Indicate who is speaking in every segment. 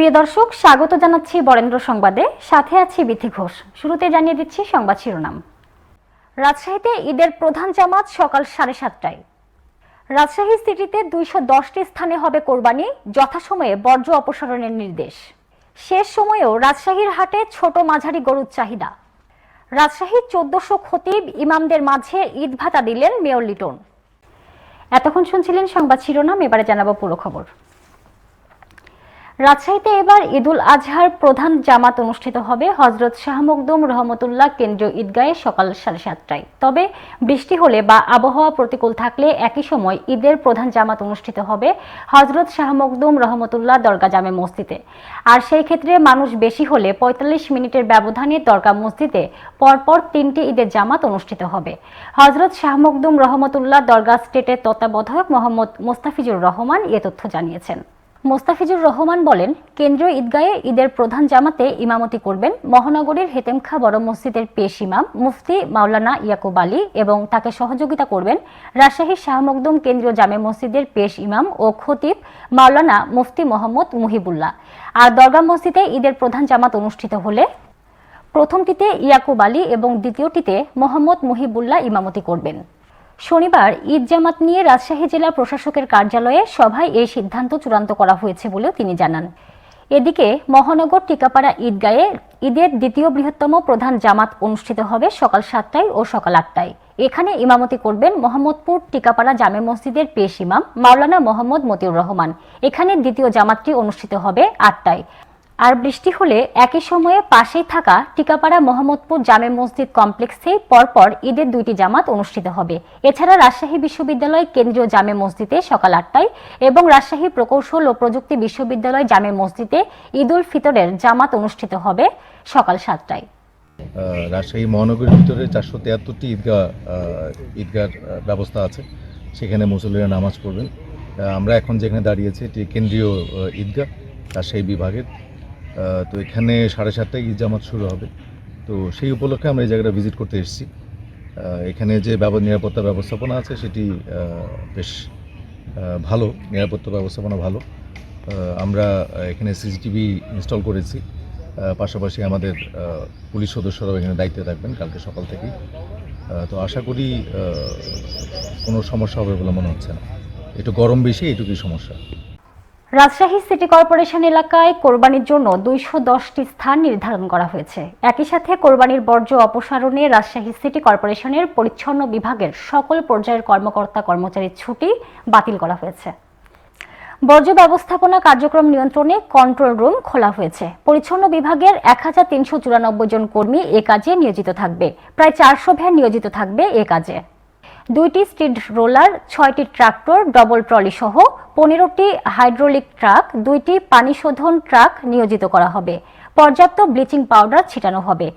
Speaker 1: প্রিয় দর্শক, স্বাগত জানাচ্ছি বরেন্দ্র সংবাদে। সাথে আছি বিথি ঘোষ। শুরুতে জানিয়ে দিচ্ছি সংবাদ শিরোনাম। রাজশাহীতে ঈদের প্রধান জামাত সকাল সাড়ে সাতটায়। রাজশাহী সিটিতে দুইশো দশটি স্থানে হবে কোরবানি, যথাসময়ে বর্জ্য অপসারণের নির্দেশ। শেষ সময়েও রাজশাহীর হাটে ছোট মাঝারি গরুর চাহিদা। রাজশাহীর চোদ্দশো খতিব ইমামদের মাঝে ঈদ ভাতা দিলেন মেয়র লিটন। এতক্ষণ শুনছিলেন সংবাদ শিরোনাম, এবারে জানাব পুরো খবর। রাজশাহীতে এবার ঈদুল আজহার প্রধান জামাত অনুষ্ঠিত হবে। হজরত শাহ মকদুম রহমতুল্লাহ কেন্দ্রীয় ঈদগাহে সকাল সাড়ে সাতটায়। তবে বৃষ্টি হলে বা আবহাওয়া প্রতিকূল থাকলে একই সময় ঈদের প্রধান জামাত অনুষ্ঠিত হবে হজরত শাহ মকদুম রহমতুল্লাহ দরগা জামে মসজিদে। আর সেই ক্ষেত্রে মানুষ বেশি হলে পঁয়তাল্লিশ মিনিটের ব্যবধানে দরগা মসজিদে পরপর তিনটি ঈদের জামাত অনুষ্ঠিত হবে। হজরত শাহ মকদুম রহমতুল্লাহ দরগা স্টেটের তত্ত্বাবধায়ক মোহাম্মদ মোস্তাফিজুর রহমান এ তথ্য জানিয়েছেন। মোস্তাফিজুর রহমান বলেন, কেন্দ্রীয় ঈদগাহে ঈদের প্রধান জামাতে ইমামতি করবেন মহানগরীর হেতেমখা বড় মসজিদের পেশ ইমাম মুফতি মাওলানা ইয়াকুব আলী এবং তাকে সহযোগিতা করবেন রাজশাহীর শাহ মকদুম কেন্দ্রীয় জামে মসজিদের পেশ ইমাম ও খতিব মাওলানা মুফতি মোহাম্মদ মুহিবুল্লাহ। আর দরগা মসজিদে ঈদের প্রধান জামাত অনুষ্ঠিত হলে প্রথমটিতে ইয়াকুব আলী এবং দ্বিতীয়টিতে মোহাম্মদ মুহিবুল্লাহ ইমামতি করবেন। শনিবার ঈদ জামাত নিয়ে রাজশাহী জেলা প্রশাসকের কার্যালয়ে সভায় এই সিদ্ধান্ত চূড়ান্ত করা হয়েছে বলেও তিনি জানান। এদিকে মহানগর টিকাপাড়া ঈদগাহে ঈদের দ্বিতীয় বৃহত্তম প্রধান জামাত অনুষ্ঠিত হবে সকাল সাতটায় ও সকাল আটটায়। এখানে ইমামতি করবেন মোহাম্মদপুর টিকাপাড়া জামে মসজিদের পেশ ইমাম মাওলানা মোহাম্মদ মতিউর রহমান। এখানে দ্বিতীয় জামাতটি অনুষ্ঠিত হবে আটটায়। আর বৃষ্টি হলে একই সময়ে পাশেই থাকা টিকাপাড়া মোহাম্মদপুর জামে মসজিদ কমপ্লেক্সে পরপর ঈদের দুইটি জামাত অনুষ্ঠিত হবে। এছাড়া রাজশাহী বিশ্ববিদ্যালয় কেন্দ্রীয় জামে মসজিদে সকাল আটটায় এবং রাজশাহী প্রকৌশল ও প্রযুক্তি বিশ্ববিদ্যালয় জামে মসজিদে ঈদুল ফিতরের জামাত অনুষ্ঠিত হবে সকাল সাতটায়।
Speaker 2: রাজশাহী মহানগরীর ভিতরে চারশো তিয়াত্তরটি ঈদগাহ আহ, ব্যবস্থা আছে। সেখানে মুসল্লিরা নামাজ পড়বেন। আমরা এখন যেখানে দাঁড়িয়েছি এটি কেন্দ্রীয় ঈদগাহ রাজশাহী বিভাগের। তো এখানে সাড়ে সাতটায় ঈদ জামাত শুরু হবে। তো সেই উপলক্ষে আমরা এই জায়গাটা ভিজিট করতে এসেছি। এখানে যে নিরাপত্তা ব্যবস্থাপনা আছে সেটি বেশ ভালো। নিরাপত্তা ব্যবস্থাপনা ভালো। আমরা এখানে সিসিটিভি ইনস্টল করেছি। পাশাপাশি আমাদের পুলিশ সদস্যরাও এখানে দায়িত্বে থাকবেন কালকে সকাল থেকেই। তো আশা করি কোনো সমস্যা হবে বলে মনে হচ্ছে না। একটু গরম বেশি, এটুকুই সমস্যা।
Speaker 1: রাজশাহী সিটি কর্পোরেশন এলাকায় কোরবানির জন্য দুইশো দশটি স্থান নির্ধারণ করা হয়েছে। একই সাথে কোরবানির বর্জ্য অপসারণে রাজশাহী সিটি কর্পোরেশনের পরিচ্ছন্ন বিভাগের সকল পর্যায়ের কর্মকর্তা কর্মচারীর ছুটি বাতিল করা হয়েছে। বর্জ্য ব্যবস্থাপনা কার্যক্রম নিয়ন্ত্রণে কন্ট্রোল রুম খোলা হয়েছে। পরিচ্ছন্ন বিভাগের এক হাজার তিনশো চুরানব্বই জন কর্মী এ কাজে নিয়োজিত থাকবে। প্রায় চারশো ভ্যান নিয়োজিত থাকবে এ কাজে। দুইটি স্টিড রোলার, ছয়টি ট্রাক্টর, ডবল ট্রলি সহ পনেরোটি হাইড্রোলিক ট্রাক, দুইটি পানি শোধন ট্রাক নিয়োজিত করা হবে। পর্যাপ্ত ব্লিচিং পাউডার ছিটানো হবে।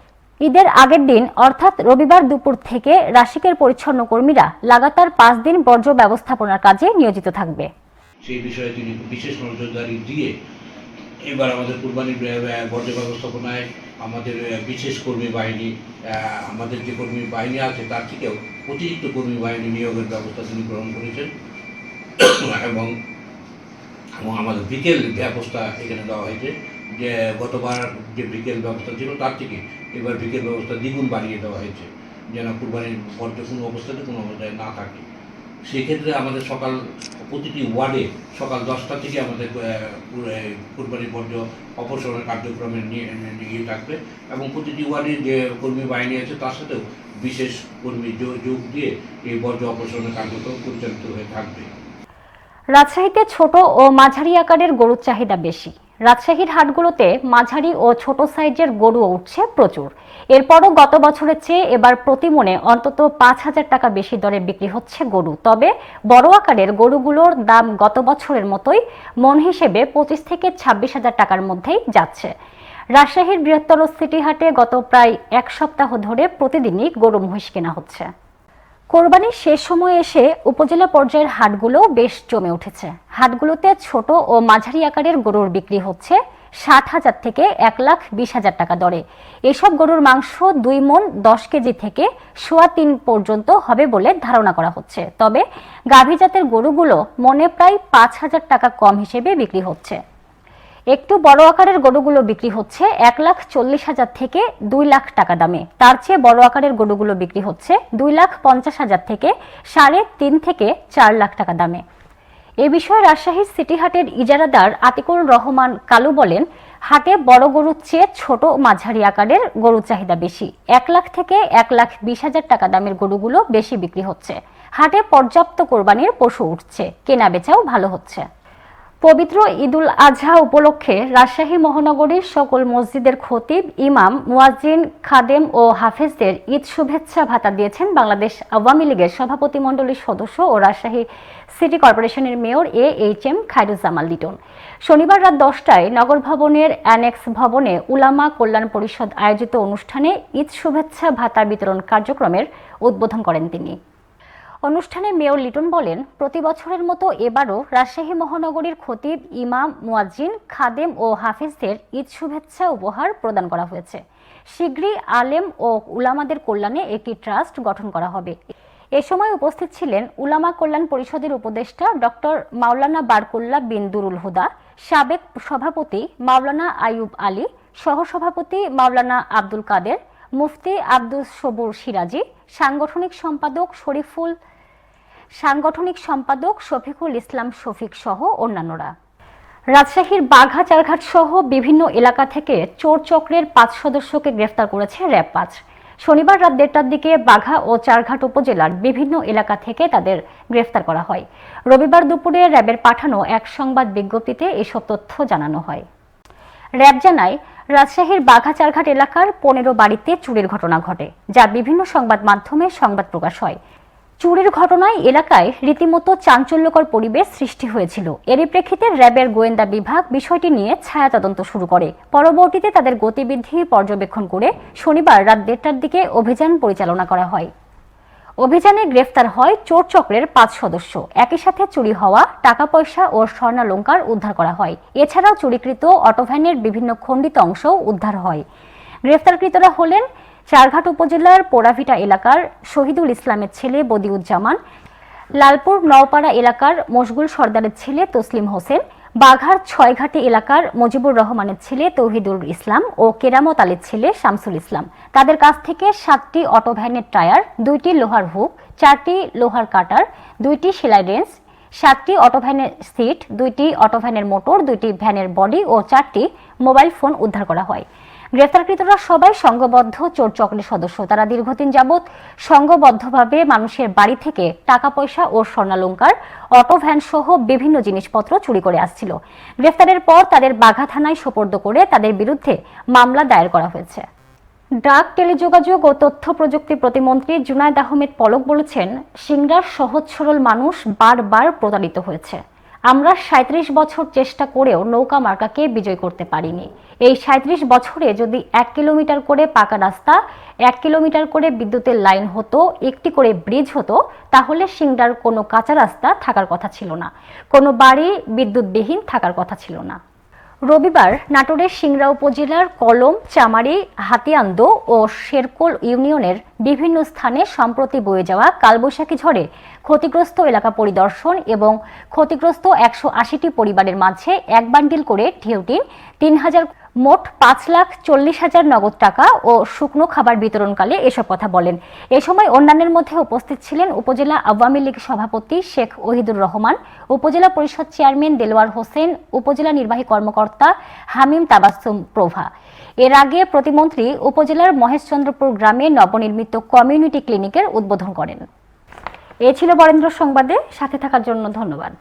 Speaker 1: ঈদের আগের দিন, অর্থাৎ রবিবার দুপুর থেকে রাশিকের পরিচ্ছন্ন কর্মীরা লাগাতার পাঁচ দিন বর্জ্য ব্যবস্থাপনার কাজে নিয়োজিত থাকবে।
Speaker 3: সেই বিষয়ে তিনি বিশেষ নজরদারি দিয়ে এবার আমাদের কুরবানির আহ, বর্জ্য ব্যবস্থাপনায় আমাদের বিশেষ কর্মী বাহিনী আমাদের যে কর্মী বাহিনী আছে তার থেকেও অতিরিক্ত কর্মী বাহিনী নিয়োগের ব্যবস্থা তিনি গ্রহণ করেছেন। এবং এবং আমাদের বিকেল ব্যবস্থা এখানে দেওয়া হয়েছে। যে গতবার যে বিকেল ব্যবস্থা ছিল তার থেকে এবার বিকেল ব্যবস্থা দ্বিগুণ বাড়িয়ে দেওয়া হয়েছে। যেন কুরবানির বর্জ্য কোনো অবস্থাতে কোনো অবস্থায় না থাকে। সেক্ষেত্রে আমাদের সকাল, প্রতিটি ওয়ার্ডে সকাল দশটা থেকে আমাদের কুরবানির বর্জ্য অপসারণের কার্যক্রমে নিয়ে থাকবে এবং প্রতিটি ওয়ার্ডে যে কর্মী বাহিনী আছে তার সাথেও বিশেষ কর্মী যোগ দিয়ে এই বর্জ্য অপসারণের কার্যক্রম পরিচালিত হয়ে থাকবে।
Speaker 1: রাজশাহীতে ছোট ও মাঝারি আকারের গরুর চাহিদা বেশি। রাজশাহীর হাটগুলোতে মাঝারি ও ছোট সাইজের গরু উঠছে প্রচুর। এরপরও গত বছরের চেয়ে এবার প্রতি মনে অন্তত পাঁচ হাজার টাকা বেশি দরে বিক্রি হচ্ছে গরু। তবে বড় আকারের গরুগুলোর দাম গত বছরের মতোই মন হিসেবে পঁচিশ থেকে ছাব্বিশ হাজার টাকার মধ্যেই যাচ্ছে। রাজশাহীর বৃহত্তর সিটি হাটে গত প্রায় এক সপ্তাহ ধরে প্রতিদিনই গরু মহিষ কেনা হচ্ছে। কোরবানির শেষ সময় এসে উপজেলা পর্যায়ের হাটগুলো বেশ জমে উঠেছে। হাটগুলোতে ছোট ও মাঝারি আকারের গরুর বিক্রি হচ্ছে। ষাট হাজার থেকে এক লাখ বিশ হাজার টাকা দরে। এসব গরুর মাংস দুই মন দশ কেজি থেকে সোয়া তিন পর্যন্ত হবে বলে ধারণা করা হচ্ছে। তবে গাভী জাতের গরুগুলো মনে প্রায় পাঁচ হাজার টাকা কম হিসেবে বিক্রি হচ্ছে। একটু বড় আকারের গরুগুলো বিক্রি হচ্ছে এক লাখ চল্লিশ হাজার থেকে দুই লাখ টাকা দামে। তার চেয়ে বড় আকারের গরুগুলো বিক্রি হচ্ছে দুই লাখ পঞ্চাশ হাজার থেকে সাড়ে তিন থেকে চার লাখ টাকা দামে। এ বিষয়ে রাজশাহী সিটি হাটের ইজারাদার আতিকুর রহমান কালু বলেন, হাটে বড় গরুর চেয়ে ছোট মাঝারি আকারের গরুর চাহিদা বেশি। এক লাখ থেকে এক লাখ বিশ হাজার টাকা দামের গরুগুলো বেশি বিক্রি হচ্ছে। হাটে পর্যাপ্ত কোরবানির পশু উঠছে, কেনা বেচাও ভালো হচ্ছে। পবিত্র ঈদুল আজহা উপলক্ষে রাজশাহী মহানগরীর সকল মসজিদের খতিব, ইমাম, মুয়াজ্জিন, খাদেম ও হাফেজদের ঈদ শুভেচ্ছা ভাতা দিয়েছেন বাংলাদেশ আওয়ামী লীগের সভাপতি মণ্ডলীর সদস্য ও রাজশাহী সিটি কর্পোরেশনের mayor A H M Khairuzzaman Liton. শনিবার রাত দশটায় নগর ভবনের অ্যানেক্স ভবনে উলামা কল্যাণ পরিষদ আয়োজিত অনুষ্ঠানে ঈদ শুভেচ্ছা ভাতা বিতরণ কার্যক্রমের উদ্বোধন করেন তিনি। অনুষ্ঠানে মেয়র লিটন বলেন, প্রতি বছরের মতো এবারও রাজশাহী মহানগরীর খতিব ইমাম মুয়াজ্জিন, খাদেম ও হাফিজদের ঈদ শুভেচ্ছা উপহার প্রদান করা হয়েছে। শীঘ্রই আলেম ও উলামাদের কল্যাণে একটি ট্রাস্ট গঠন করা হবে। এ সময় উপস্থিত ছিলেন উলামা কল্যাণ পরিষদের উপদেষ্টা ডক্টর মাওলানা বারকুল্লা বিন দুরুল হুদা, সাবেক সভাপতি মাওলানা আইয়ুব আলী, সহসভাপতি মাওলানা আব্দুল কাদের, মুফতি আব্দুল সবুর সিরাজি, সাংগঠনিক সম্পাদক শরীফুল সাংগঠনিক সম্পাদক শফিকুল ইসলাম শফিক সহ অন্যান্যরা। রাজশাহীর বাঘা, চারঘাট সহ বিভিন্ন এলাকা থেকে চোর চক্রের পাঁচ সদস্যকে গ্রেফতার করেছে র্যাব পাঁচ। শনিবার রাত দেড়টার দিকে বাঘা ও চারঘাট উপজেলার বিভিন্ন এলাকা থেকে তাদের গ্রেফতার করা হয়। রবিবার দুপুরে র্যাবের পাঠানো এক সংবাদ বিজ্ঞপ্তিতে এসব তথ্য জানানো হয়। র্যাব জানায়, রাজশাহীর বাঘা, চারঘাট এলাকার পনেরো বাড়িতে চুরির ঘটনা ঘটে, যা বিভিন্ন সংবাদ মাধ্যমে সংবাদ প্রকাশ হয়। চুরির ঘটনায় এলাকায় রীতিমতো চাঞ্চল্যকর পরিবেশ সৃষ্টি হয়েছিল। এরই প্রেক্ষিতে র্যাবের গোয়েন্দা বিভাগ বিষয়টি নিয়ে ছায়া তদন্ত শুরু করে। পরবর্তীতে তাদের গতিবিধি পর্যবেক্ষণ করে শনিবার রাত দেড়টার দিকে অভিযান পরিচালনা করা হয়। অভিযানে গ্রেফতার হয় চোর চক্রের পাঁচ সদস্য। একই সাথে চুরি হওয়া টাকা পয়সা ও স্বর্ণালঙ্কার উদ্ধার করা হয়। এছাড়াও চুরিকৃত অটোভ্যানের বিভিন্ন খণ্ডিত অংশও উদ্ধার হয়। গ্রেফতারকৃতরা হলেন চারঘাট উপজেলার পোড়াভিটা এলাকার শহীদুল ইসলামের ছেলে বদিউজ্জামান, লালপুর নওপাড়া এলাকার মশগুল সর্দারের ছেলে তসলিম হোসেন, বাঘার ছয়ঘাটি এলাকার মজিবুর রহমানের ছেলে তৌহিদুল ইসলাম ও কেরামত আলীর ছেলে শামসুল ইসলাম। তাদের কাছ থেকে সাতটি অটো ভ্যানের টায়ার, দুইটি লোহার হুক, চারটি লোহার কাটার, দুইটি সেলাই রেঞ্জ, সাতটি অটো ভ্যানের সিট, দুইটি অটো ভ্যানের মোটর, দুইটি ভ্যানের বডি ও চারটি মোবাইল ফোন উদ্ধার করা হয়। গ্রেফতারকৃতরা সবাই সংঘবদ্ধ চোর চক্রের সদস্য। তারা দীর্ঘদিন যাবৎ সংঘবদ্ধভাবে মানুষের বাড়ি থেকে টাকা পয়সা ও স্বর্ণালঙ্কার, অটো ভ্যান সহ বিভিন্ন জিনিসপত্র চুরি করে আসছিল। গ্রেফতারের পর তাদের বাঘা থানায় সোপর্দ করে তাদের বিরুদ্ধে মামলা দায়ের করা হয়েছে। ডাক, টেলিযোগাযোগ ও তথ্য প্রযুক্তি প্রতিমন্ত্রী জুনায়দ আহমেদ পলক বলেছেন, সিংড়ার সহজ সরল মানুষ বারবার প্রতারিত হয়েছে। আমরা সাঁত্রিশ বছর চেষ্টা করেও নৌকা মার্কাকে বিজয় করতে পারিনি। এই সাঁত্রিশ বছরে যদি এক কিলোমিটার করে পাকা রাস্তা, এক কিলোমিটার করে বিদ্যুতের লাইন হতো, একটি করে ব্রিজ হতো, তাহলে সিংড়ার কোনো কাঁচা রাস্তা থাকার কথা ছিল না। কোনো বাড়ি বিদ্যুৎবিহীন থাকার কথা ছিল না। রবিবার নাটোরের সিংড়া উপজেলার কলম, চামারি, হাতিয়ান্দ ও শেরকোল ইউনিয়নের বিভিন্ন স্থানে সম্প্রতি বয়ে যাওয়া কালবৈশাখী ঝড়ে ক্ষতিগ্রস্ত এলাকা পরিদর্শন এবং ক্ষতিগ্রস্ত একশো আশিটি পরিবারের মাঝে এক বান্ডিল করে ঢেউটিন তিন হাজার মোট পাঁচ লাখ চল্লিশ হাজার নগদ টাকা ও শুকনো খাবার বিতরণকালে এসব কথা বলেন। এ সময় অন্যান্যের মধ্যে উপস্থিত ছিলেন উপজেলা আওয়ামী লীগ সভাপতি শেখ ওহিদুর রহমান, উপজেলা পরিষদ চেয়ারম্যান দেলোয়ার হোসেন, উপজেলা নির্বাহী কর্মকর্তা হামিম তাবাসুম প্রভা। এর আগে প্রতিমন্ত্রী উপজেলার মহেশচন্দ্রপুর গ্রামে নবনির্মিত কমিউনিটি ক্লিনিকের উদ্বোধন করেন। এ ছিল বরেন্দ্র সংবাদে, সাথে থাকার জন্য ধন্যবাদ।